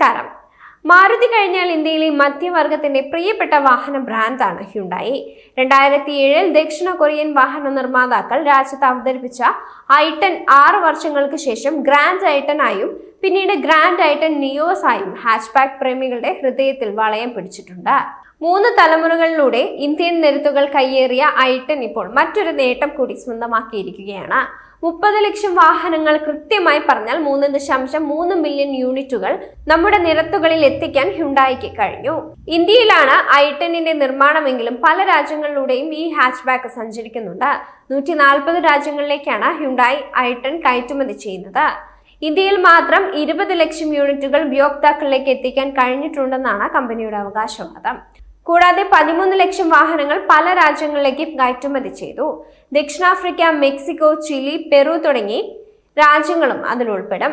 നമസ്കാരം. മാരുതി കഴിഞ്ഞാൽ ഇന്ത്യയിലെ മധ്യവർഗത്തിന്റെ പ്രിയപ്പെട്ട വാഹന ബ്രാൻഡാണ് ഹ്യുണ്ടായി. രണ്ടായിരത്തി ഏഴിൽ ദക്ഷിണ കൊറിയൻ വാഹന നിർമ്മാതാക്കൾ രാജ്യത്ത് അവതരിപ്പിച്ച ഐട്ടൺ ആറ് വർഷങ്ങൾക്ക് ശേഷം ഗ്രാൻഡ് ആയും പിന്നീട് ഗ്രാൻഡ് ആയിട്ട് നിയോസ് ആയും ഹാച്ച്ബാക്ക് പ്രേമികളുടെ ഹൃദയത്തിൽ വളയം പിടിച്ചിട്ടുണ്ട്. മൂന്ന് തലമുറകളിലൂടെ ഇന്ത്യൻ നിരത്തുകൾ കയ്യേറിയ ഐട്ടൺ ഇപ്പോൾ മറ്റൊരു നേട്ടം കൂടി സ്വന്തമാക്കിയിരിക്കുകയാണ്. മുപ്പത് ലക്ഷം വാഹനങ്ങൾ കൃത്യമായി പറഞ്ഞാൽ മൂന്ന് ദശാംശം മൂന്ന് മില്യൺ യൂണിറ്റുകൾ നമ്മുടെ നിരത്തുകളിൽ എത്തിക്കാൻ ഹ്യുണ്ടായിക്ക് കഴിഞ്ഞു. ഇന്ത്യയിലാണ് ഐട്ടണിന്റെ നിർമ്മാണമെങ്കിലും പല രാജ്യങ്ങളിലൂടെയും ഈ ഹാച്ച്ബാക്ക് സഞ്ചരിക്കുന്നുണ്ട്. നൂറ്റി നാൽപ്പത് രാജ്യങ്ങളിലേക്കാണ് ഹ്യുണ്ടായി ഐട്ടൺ കയറ്റുമതി ചെയ്യുന്നത്. ഇന്ത്യയിൽ മാത്രം ഇരുപത് ലക്ഷം യൂണിറ്റുകൾ ഉപയോക്താക്കളിലേക്ക് എത്തിക്കാൻ കഴിഞ്ഞിട്ടുണ്ടെന്നാണ് കമ്പനിയുടെ അവകാശവാദം. കൂടാതെ പതിമൂന്ന് ലക്ഷം വാഹനങ്ങൾ പല രാജ്യങ്ങളിലേക്ക് കയറ്റുമതി ചെയ്തു. ദക്ഷിണാഫ്രിക്ക മെക്സിക്കോ ചിലി പെറു തുടങ്ങി രാജ്യങ്ങളും അതിൽ ഉൾപ്പെടും.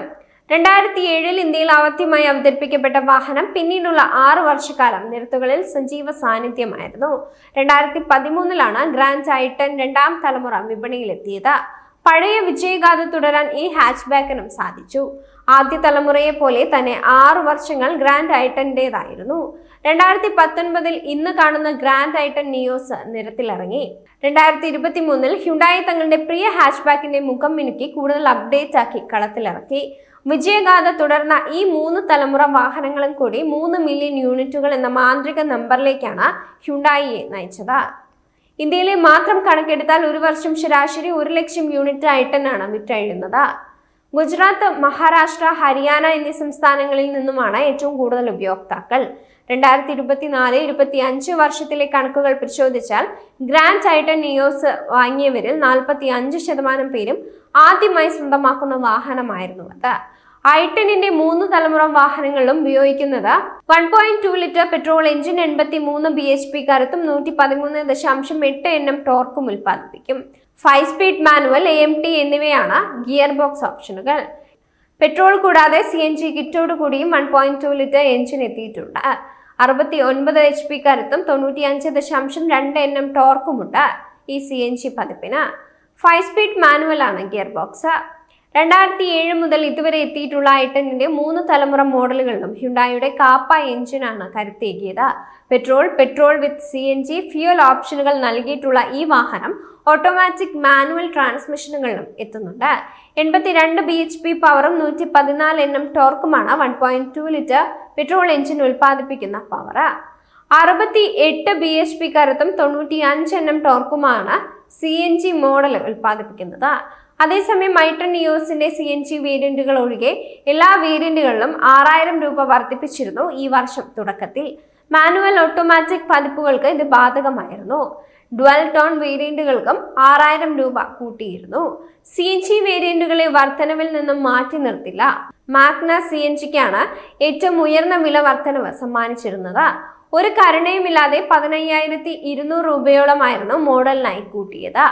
രണ്ടായിരത്തി ഏഴിൽ ഇന്ത്യയിൽ ആദ്യമായി അവതരിപ്പിക്കപ്പെട്ട വാഹനം പിന്നീടുള്ള ആറ് വർഷക്കാലം നിരത്തുകളിൽ സജീവ സാന്നിധ്യമായിരുന്നു. രണ്ടായിരത്തി പതിമൂന്നിലാണ് ഗ്രാൻഡ് ഐട്ടൺ രണ്ടാം തലമുറ വിപണിയിലെത്തിയത്. പഴയ വിജയഗാഥ തുടരാൻ ഈ ഹാച്ച്ബാക്കിനും സാധിച്ചു. ആദ്യ തലമുറയെ പോലെ തന്നെ ആറു വർഷങ്ങൾ ഗ്രാൻഡ് ഐട്ടന്റേതായിരുന്നു രണ്ടായിരത്തി പത്തൊൻപതിൽ ഇന്ന് കാണുന്ന ഗ്രാൻഡ് ഐട്ടൺ നിയോസ് നിരത്തിലിറങ്ങി. രണ്ടായിരത്തി ഇരുപത്തി മൂന്നിൽ ഹ്യുണ്ടായി തങ്ങളുടെ പ്രിയ ഹാച്ച്ബാക്കിന്റെ മുഖം മിനുക്കി കൂടുതൽ അപ്ഡേറ്റ് ആക്കി കളത്തിലിറക്കി. വിജയഗാഥ തുടർന്ന ഈ മൂന്ന് തലമുറ വാഹനങ്ങളും കൂടി മൂന്ന് മില്യൺ യൂണിറ്റുകൾ എന്ന മാന്ത്രിക നമ്പറിലേക്കാണ് ഹ്യുണ്ടായിയെ നയിച്ചത്. ഇന്ത്യയിലെ മാത്രം കണക്കെടുത്താൽ ഒരു വർഷം ശരാശരി ഒരു ലക്ഷം യൂണിറ്റ് ആയിട്ടാണ് വിറ്റഴിയുന്നത് ഗുജറാത്ത് മഹാരാഷ്ട്ര ഹരിയാന എന്നീ സംസ്ഥാനങ്ങളിൽ നിന്നുമാണ് ഏറ്റവും കൂടുതൽ ഉപയോക്താക്കൾ. രണ്ടായിരത്തി ഇരുപത്തിനാല് ഇരുപത്തി അഞ്ച് വർഷത്തിലെ കണക്കുകൾ പരിശോധിച്ചാൽ ഗ്രാൻഡ് ഐട്ടൺ നിയോസ് വാങ്ങിയവരിൽ നാൽപ്പത്തി അഞ്ച് ശതമാനം പേരും ആദ്യമായി സ്വന്തമാക്കുന്ന വാഹനമായിരുന്നു അത്. ഐട്ടണിന്റെ മൂന്ന് തലമുറ വാഹനങ്ങളിലും ഉപയോഗിക്കുന്നത് one point two litre petrol engine എൺപത്തി മൂന്ന് ബി എച്ച് പി കരുത്തും നൂറ്റി പതിമൂന്ന് ദശാംശം എട്ട് എണ്ണം ടോർക്കും ഉൽപ്പാദിപ്പിക്കും. Five speed manual A M T എന്നിവയാണ് ഗിയർ ബോക്സ് ഓപ്ഷനുകൾ. പെട്രോൾ കൂടാതെ സി എൻ ജി കിറ്റോട് കൂടിയും one point two litre engine എത്തിയിട്ടുണ്ട്. അറുപത്തി ഒൻപത് എച്ച് പി കരുത്തും തൊണ്ണൂറ്റി അഞ്ച് ദശാംശം രണ്ട് എണ്ണം ടോർക്കുമുണ്ട് ഈ സി എൻ ജി പതിപ്പിന്. ഫൈവ് സ്പീഡ് മാനുവലാണ് ഗിയർ ബോക്സ് രണ്ടായിരത്തി ഏഴ് മുതൽ ഇതുവരെ എത്തിയിട്ടുള്ള ഐട്ടണിന്റെ മൂന്ന് തലമുറ മോഡലുകളിലും ഹ്യുണ്ടായുടെ കാപ്പ എഞ്ചിനാണ് കരുത്തേകിയത്. Petrol petrol with C N G fuel ഓപ്ഷനുകൾ നൽകിയിട്ടുള്ള ഈ വാഹനം ഓട്ടോമാറ്റിക് മാനുവൽ ട്രാൻസ്മിഷനുകളിലും എത്തുന്നുണ്ട്. എൺപത്തിരണ്ട് ബി എച്ച് പി പവറും നൂറ്റി പതിനാല് എണ്ണം ടോർക്കുമാണ് one point two litre petrol engine ഉൽപ്പാദിപ്പിക്കുന്ന പവർ അറുപത്തി എട്ട് ബി എച്ച് പി കരുത്തും തൊണ്ണൂറ്റി അഞ്ച് എണ്ണം ടോർക്കുമാണ് സി എൻ ജി മോഡൽ ഉൽപ്പാദിപ്പിക്കുന്നത്. അതേസമയം മൈട്രൺ നിയോസിന്റെ സി എൻ ജി വേരിയന്റുകൾ ഒഴികെ എല്ലാ വേരിയന്റുകളിലും ആറായിരം രൂപ വർദ്ധിപ്പിച്ചിരുന്നു ഈ വർഷം തുടക്കത്തിൽ. മാനുവൽ ഓട്ടോമാറ്റിക് പതിപ്പുകൾക്ക് ഇത് ബാധകമായിരുന്നു. ഡ്വൽ ടോൺ വേരിയന്റുകൾക്കും ആറായിരം രൂപ കൂട്ടിയിരുന്നു. സി എൻ ജി വേരിയന്റുകളെ വർധനവിൽ നിന്നും മാറ്റി നിർത്തില്ല. മാഗ്ന സി എൻ ജിക്കാണ് ഏറ്റവും ഉയർന്ന വില വർധനവ് സമ്മാനിച്ചിരുന്നത്. ഒരു കരുണയുമില്ലാതെ പതിനയ്യായിരത്തി ഇരുന്നൂറ് രൂപയോളമായിരുന്നു മോഡലിനായി കൂട്ടിയത്.